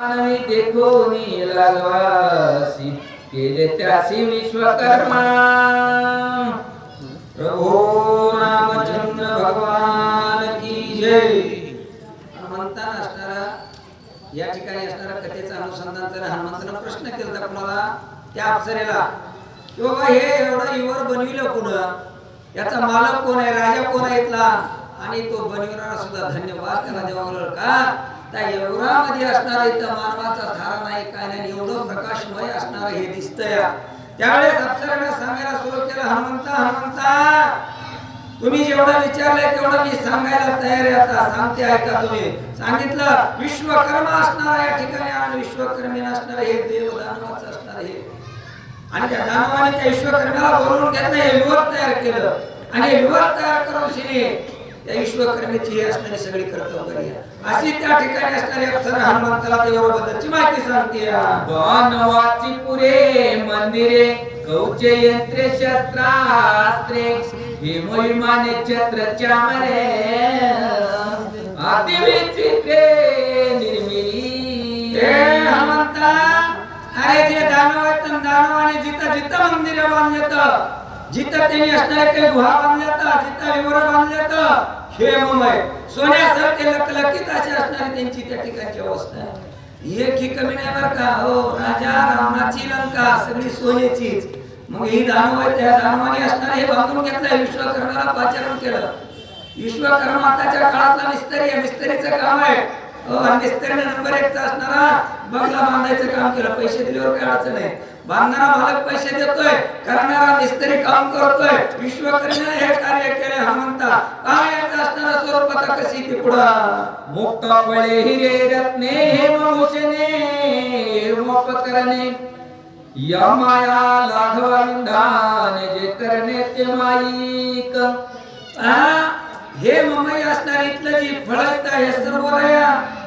मानवी देखोनी लागवासी? केले त्यासी विश्वकर्मा. प्रभो रामचंद्र भगवान की जय. हनुमंतान असणारा या ठिकाणी असणारा कथेचा अनुसंधान तर हनुमंतानं प्रश्न केला होता कुणाला? त्या अप्सरेला. की बाबा हे एवढं युवर बनविलं कोण याचा मालक कोण आहे? राजा कोण आहे इथला? आणि तो बनविणारा सुद्धा धन्यवाद त्याला देवा का? त्या एवढामध्ये असणारा इथं मानवाचा थारा नाही काय नाही एवढं प्रकाशमय असणार हे दिसतंय. त्यावेळेस अप्सराने सांगायला सुरू केलं हनुमंता हनुमंता तुम्ही जेवढं विचारलंय तेवढं मी सांगायला तयार आहे. आता सांगते ऐका तुम्ही. सांगितलं विश्वकर्मा असणार या ठिकाणी आणि विश्वकर्मी असणार हे देव दानवाचं असणार हे. आणि त्या दानवाने त्या विश्वकर्म्याला बोलवून घेतलं हे विवर तयार केलं. आणि विवर तयार करून शिने त्या विश्वकर्मीची ही असणारी सगळी कर्तव्य अशी त्या ठिकाणी असणारी अप्सरा हनुमंताला देवाबद्दलची माहिती सांगते. दानवाची पुरे मंदिरे कौचे यंत्रे शस्त्रास्त्रे हिमविमाने छत्र चामरे अति विचित्रे निर्मिली हनुमंता अरे जे दानव दानवाने जिथं जिथं मंदिर बांधलेत जिथं त्यांनी असणाऱ्या काही गुहा बांधल्यात जिथं विवर बांधल्यात हे मुंबई. सोन्यासारखे लकलकीत अशी असणारी त्यांची त्या ठिकाणची अवस्था आहे. एक ही कमी नाही बरं का? हो राजा रावणाची लंका सगळी सोन्याचीच. मग ही दानव आहे त्या दानवाने असणारे हे बांधून घेतलं विश्वकर्माला पाचारण केलं. विश्वकर्माताच्या काळातला मिस्त्री आहे मिस्त्रीचं काम आहे. हो, मिस्त्रीने नंबर एकचा असणारा बंगला बांधायचं काम केलं पैसे दिल्यावर काय अडचण आहे? बांधणारा मालक पैसे देतोय करणारा मिस्त्री काम करतोय विश्वकर्मीने हे कार्य केले हनुमंता काय असणारा स्वरूप आता कशी ती पुढं? मुक्त फळे हिरे रत्ने हेमभूषणे हेमोपकरणे या माया लाघवंधान जे करणे ते माईक. आ, हे ममई असणार इथलं जी फळत हे सर्व आहे,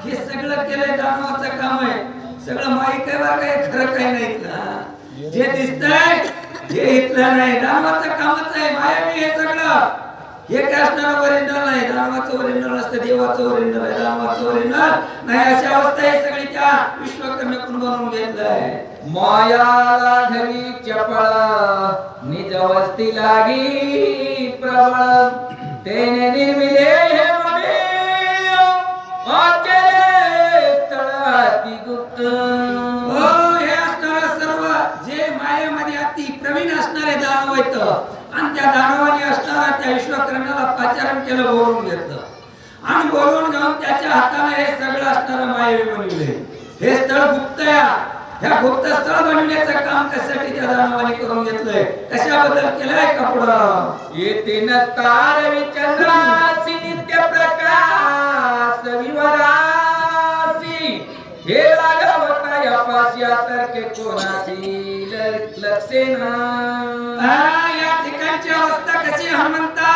हे सगळं केलंय दानवाचं काम आहे. सगळं माहीत आहे बरं काय खरं काही नाही इथलं जे दिसतंय हे इथलं नाही. दानवाचं कामच आहे मायावी हे सगळं. हे काय असणार ओरिजिनल नाही. दानवाचं ओरिजिनल असतं देवाचं ओरिजिनल आहे दानवाचं ओरिजिनल नाही अशी अवस्था आहे सगळी त्या विश्वकर्म्याकडून बनवून घेतलंय? मायाला धरी चपळ निज वस्ती लागी प्रबळ. तेने निर्मिले हे मने आचले स्थळाती गुप्त. हो हे असणारं सर्व जे मायेमध्ये अति प्रवीण असणारे दानव आहेत. आणि त्या दानवाने असणारा त्या विश्वकर्माला पाचारण केलं बोलून घेतलं. आणि बोलवून घेऊन त्याच्या हाताने हे सगळं असणारं मायवी बनविले. हे स्थळ गुप्त या ह्या गुप्त स्थळ बनविण्याचं काम कशासाठी त्या दानवाने करून घेतलंय? कशाबद्दल केलंय का पुढं? येते नसतार विचंद्रासी नित्य प्रकाश विवरासी. हे लागवता या पाशी तर्के कोणाची ल- लक्षेना? हा, या ठिकाणची अवस्था कशी हनुमंता?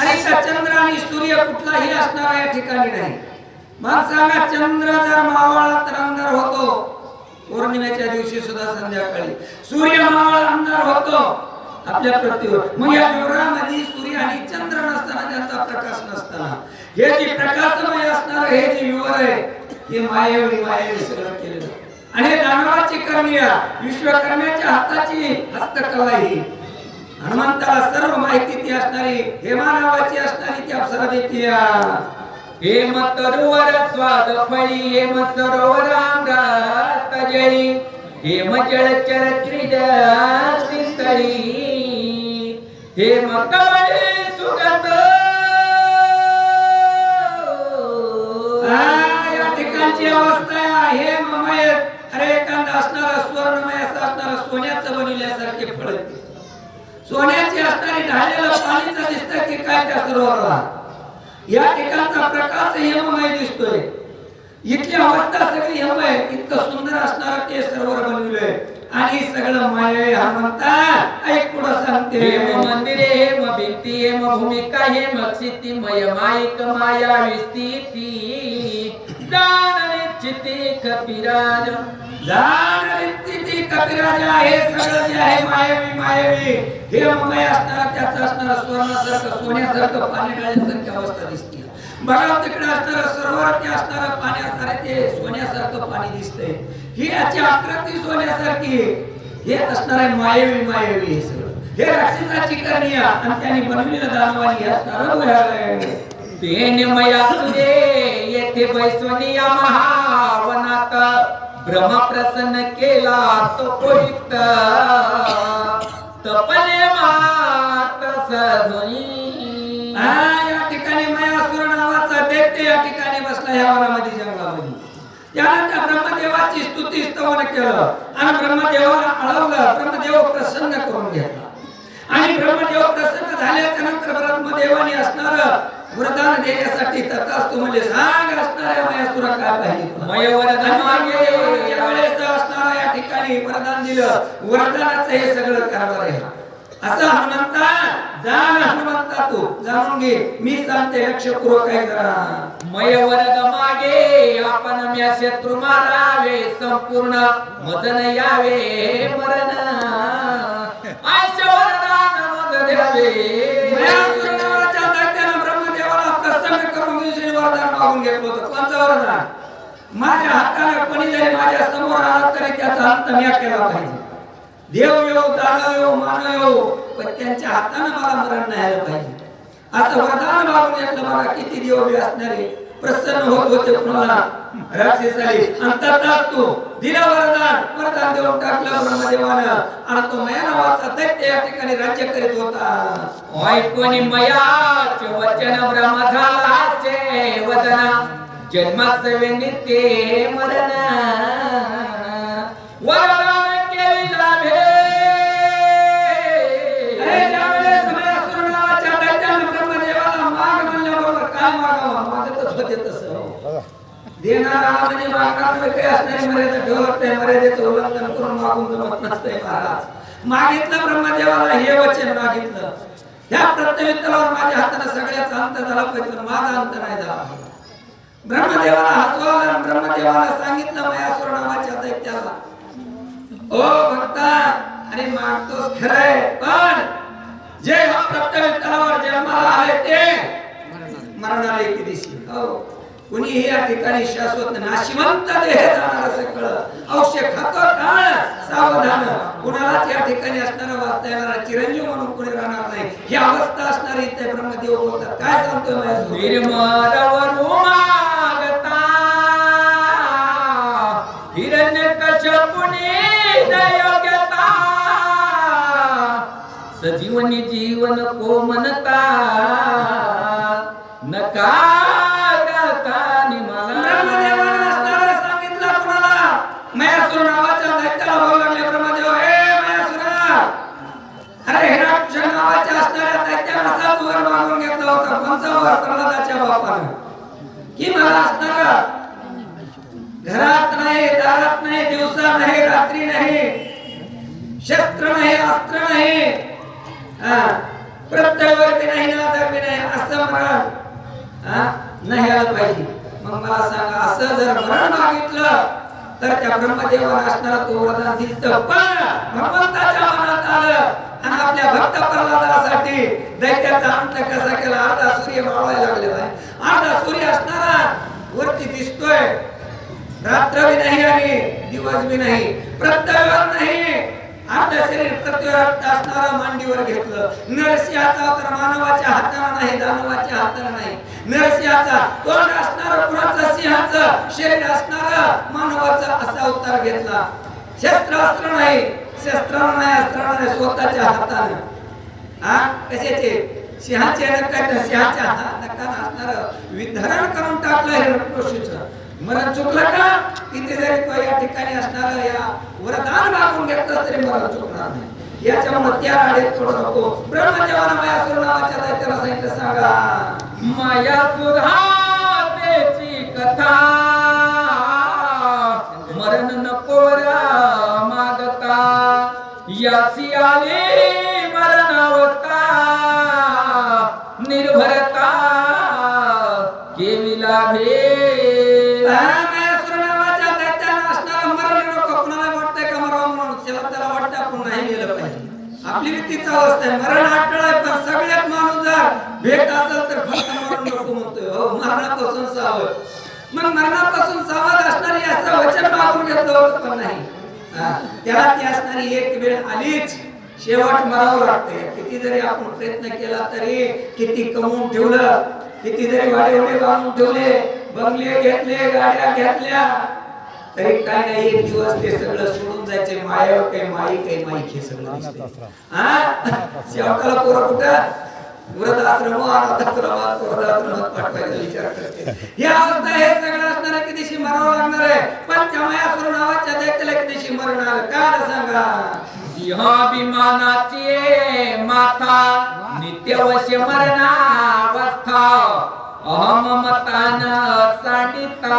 का चंद्र आणि सूर्य कुठलाही असणार या ठिकाणी नाही. मग सांगा चंद्र जर मावळला तर अंधार होतो पौर्णिमेच्या दिवशी सुद्धा संध्याकाळी. सूर्य मावळ अंधार होतो. आपल्या पृथ्वीवर मग या विवरामध्ये सूर्य आणि चंद्र नसताना त्यांचा प्रकाश नसताना. हे जे प्रकाशमय असणार हे जे विवर आहे हे मायावी मायावी सगळं केलेलं. आणि दानवाची करणी विश्वकर्म्याच्या हाताची हस्तकला ही. हनुमंताला सर्व माहिती ती असणारी हेमा नावाची असणारी ती अप्सरा देते हेम तरुवर स्वाद फळी हेम सरोवर अमृत जळी. हेम जळचर त्रिदळी हेम कवळी सुगत या ठिकाणची अवस्था आहे. ममय अरे एखादा असणार स्वर्णमय असं असणार सोन्याचं बनविल्यासारखे फळ. सोन्याचे असणारे ढाळलेलं पाणीच दिसतं की काय त्या सरोवराला? या ठिकाणचा प्रकाश हेममय दिसतोय. इथली अवस्था सगळी हेमय इतकं सुंदर असणारं ते सरोवर बनविलंय. आणि सगळं माये हनुमंता ऐक पुढं सांगते. हेम मंदिरे हेम भिंती हेम भूमिका हेम क्षिती मय माईक माया विस्थिती दान निश्चिती कपिराज जाणारी ती कपिराजा हे सगळं जे आहे मायावी मायावी. हे त्याचं स्वर्णासारखं सोन्यासारखं पाणी अवस्था दिसते. बघा तिकडे असणारं सरोवरात असणारं पाण्यासारखं ते सोन्यासारखं पाणी दिसतंय ही याची आकृती सोन्यासारखी. हे असणार आहे मायवी मायवी हे सगळं. हे राक्षसाची करणी आणि त्यांनी बनवलेलं दानवानी हे असणारं भयालय. तेनमया तुझे येथे बैसोनिया महावनात ब्रह्म प्रसन्न केला तो कोवित तपले मात सधुनी या ठिकाणी मयासुर नावाचा दैत्य या ठिकाणी बसला ह्या वनामध्ये जंगलामध्ये. त्यानंतर त्या ब्रह्मदेवाची स्तुती स्तवन केलं आणि ब्रह्मदेवाला अळवलं ब्रह्मदेव प्रसन्न करून घेतला. आणि ब्रह्मदेव प्रसन्न झाल्याच्यानंतर ब्रह्मदेवाने असणार वरदान देण्यासाठी तथास्तु म्हणजे सांग असणाऱ्या मयासुरा काय पाहिजे? मय वरदान असणारा या ठिकाणी वरदान दिलं. वरदानाचं हे सगळं कारभार आहे. असं हनुमंता जा ना हनुमंता तू. जाणून घे. मी सांगते लक्षपूर्वक काय करा मय वरद मागे आपण म्या शत्रू मारावे संपूर्ण मदन यावे मरण आयश वरदान मज द्यावे. दिवशी घेतलं होतं. कोणतं माझ्या हाताला कोणी जरी माझ्यासमोर आला तरी त्याचा अंत मी केला पाहिजे. देव येऊ दादा येऊ मानव येऊ पण त्यांच्या हाताने मला मरण नाही आलं पाहिजे. असं वरदान मागून घेतलं मला किती देव असणारे प्रसन्न होत होते कुणाला राक्षस राक्षसाली अंतर्नाथ तो. दिलं वरदान वरदान देऊन टाकलं ब्रह्मदेवानं. आणि तो मया नावाचा दैत्य या ठिकाणी राज्य करीत होता. ऐकून मयाचे वचन ब्रह्म झालाचे वदना. जन्माचे नित्य मदना. मर्यादा ठेवत नाही मर्यादेचं उल्लंघन करून मागून जमत नसतंय महाराज. मागितलं ब्रह्मदेवाला हे वचन मागितलं. ह्या प्रत्यवित्तावर माझ्या हाताने सगळ्याचा अंत झाला पाहिजे माझा अंत नाही झाला ब्रह्मदेवाला हसवलं ब्रह्मदेवाला सांगितलं मयासुर नावाच्या दैत्याला ओ भक्ता अरे मागतोस खरंय पण जे हा प्रत्यवित्तावर जन्माला आले ते मरणार एक दिवशी. हो. कुणीही या ठिकाणी शाश्वत नाशिवंत देह जाणार असं कळ औषध खातो काळ सावधान. कुणालाच या ठिकाणी असणारा वाचता येणारा चिरंजीव म्हणून कुणी राहणार नाही. ही अवस्था असणारी इथे ब्रह्मदेव बोलतात. काय सांगतो माझ्या हिरण्य कशपुनी सजीवनी जीवन को मनता. नका मग मला सांगा असं जर मरण मागितलं तर त्या ब्रह्मदेवाला असणारा तो वरदान दिसत पण भगवंताच्या मनात आलं आणि आपल्या भक्त प्रल्हादासाठी दैत्याचा अंत कसा केला? अर्धा सूर्य मावळायला लागलेला आहे अर्धा सूर्य असणारा वरती दिसतोय. रात्र बी नाही आणि दिवस बी नाही. प्रत्ययावर नाही. आपल्या शरीर प्रत्येक असणारा मांडीवर घेतलं. नरसिंहाचा तर मानवाच्या हाताला नाही दानवाच्या हाताला नाही. नरसिंहाचा तोंड असणार कुणाचा सिंहाचं? शरीर असणारा मानवाचा असा अवतार घेतला. शस्त्र अस्त्र नाही शस्त्र नाही अस्त्र नाही स्वतःच्या हाताने. हा? कशाचे? सिंहाचे नका सिंहाच्या हात नकानं असणार विधरण करून टाकलं हिरण्यकशिपूचं मरण चुकलं का? किती जरी तो या ठिकाणी असणार या वरदान मागून घेतलं तरी मरण चुकणार नाही. याच्यामुळे त्या राडीत थोडं नको. ब्रह्मदेवाला मायासुर नावाच्या दैत्याला सांगितलं सांगा. माया सुधा त्याची कथा. मरण नको रा मागता. यासी आली. अवस्था आहे मरण अटळ पण सगळ्यात माणूस जर भेट असेल तर फक्त मरण नको म्हणतोय. हो, मरणापासून सावध. मग मरणापासून सावध असणारी असं वचन मागून घेतलं होतं पण नाही. त्याला ती असणारी एक वेळ आलीच. शेवट मरावं लागते किती जरी आपण प्रयत्न केला तरी किती कमवून ठेवलं किती जरी वाडे वाडे बांधून ठेवले बंगले घेतले गाड्या घेतल्या तरी काय नाही एक दिवस ते सगळं सोडून जायचे. माया काही माई काही माई हे सगळं शेवटाला पोरं कुठं? वृद्धाश्रम अनाथाश्रमात वृद्धाश्रमात पाठवायचा विचार करते. ही अवस्था हे सगळं असणार आहे कितीशी मरावं लागणार आहे? पण त्या मायासुर नावाच्या दैत्याला कितीशी मरण आलं काय सांगा? इहाभिमानाची माथा नित्यवश्य मरणावस्था अहममतान सांडिता.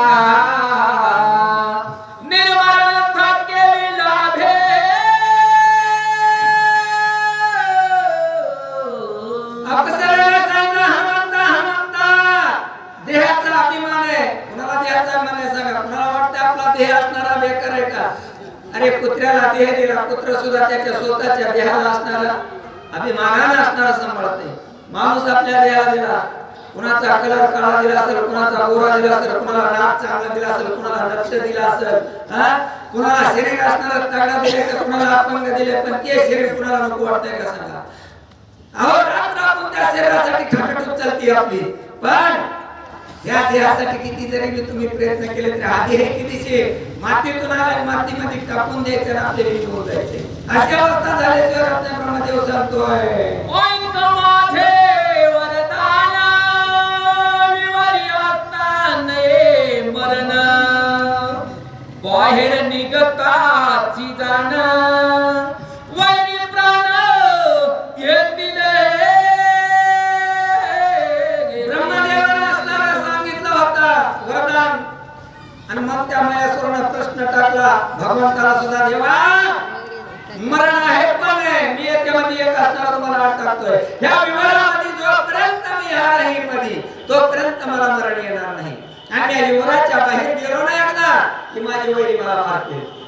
देह असणारा बेकार आहे का? अरे कुत्र्याला देह दिला कुत्र सुद्धा त्याच्या स्वतःच्या देहाला असणारा अभिमानाला असणारा सांभाळते माणूस आपल्या देहाला दिला. कुणाचा कलर काळा दिला असेल कुणाचा गोरा दिला असेल कुणाला नाक चांगला दिला असेल कुणाला लक्ष दिला असेल हा? कुणाला शरीर असणारा तगडा दिले तर कुणाला अपंग दिले पण ते शरीर कुणाला नको वाटतंय का सांगा? अहो रात्र आपण त्या शरीरासाठी खटखट चालती आपली. पण या देहासाठी किती जरी मी तुम्ही प्रयत्न केले तरी आधी हे कितीशे मातीतून आल्या मातीमध्ये टाकून द्यायचे आणि आपले विलीन जायचे अशी अवस्था झाल्याशिवाय आपल्या ब्रह्मदेव सांगतोय. बाहेर निघताची जाण वैरी मारते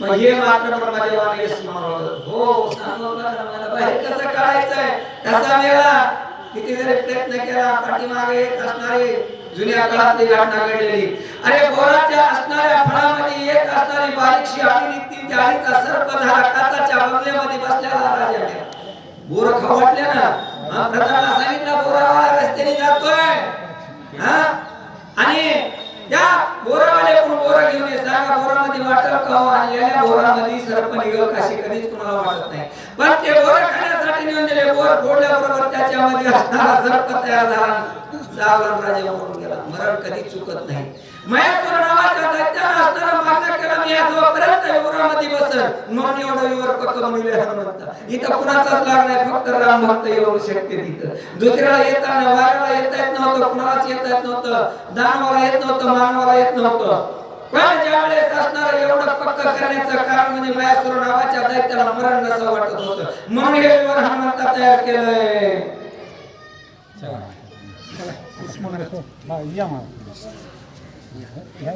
मग हे मात्र ब्रह्मदेवाने यश मानवलं. हो सांगवलं ना मला बाहेर कसं काढायचंय? कसा मेला किती जरी प्रयत्न केला पाठीमागे येत असणारी जुन्या काळातली घटना घडलेली. अरे बोराच्या असणाऱ्या फळामध्ये एक असणारी बारीकशी सर्प झाला काचाच्या बंगल्यामध्ये बसलेला राजा बोर खवटले ना? प्रधानाला सांगितलं बोरावाला रस्त्याने जातोय. हा? आणि कोण बोरा घेऊन बोरामध्ये बोरामध्ये सर्प निघल कधीच कुणाला वाटत नाही. पण ते बोर खाण्यासाठी नेऊन दिले बोर फोडल्याबरोबर त्याच्यामध्ये असणारा सर्प तयार झाला राजा गेला. मरण कधी चुकत नाही. नावाच्या दैत्यानं मागणं मी जोपर्यंत बसल म्हणून एवढं पक्क हनुमंत. इथं कुणाचाच लाग नाही फक्त राम भक्त येऊ शकते तिथं. दुसऱ्याला येताना वाऱ्याला येता येत नव्हतं कुणालाच येता येत नव्हतं दानवाला येत नव्हतं मानवाला येत नव्हतं. पण ज्यावेळेस असणारं एवढं पक्क करण्याचं कारण म्हणजे मयासुर नावाच्या दैत्याला मरण नसं वाटत होतं म्हणून हे विवर हनुमंता तयार केलंय. या.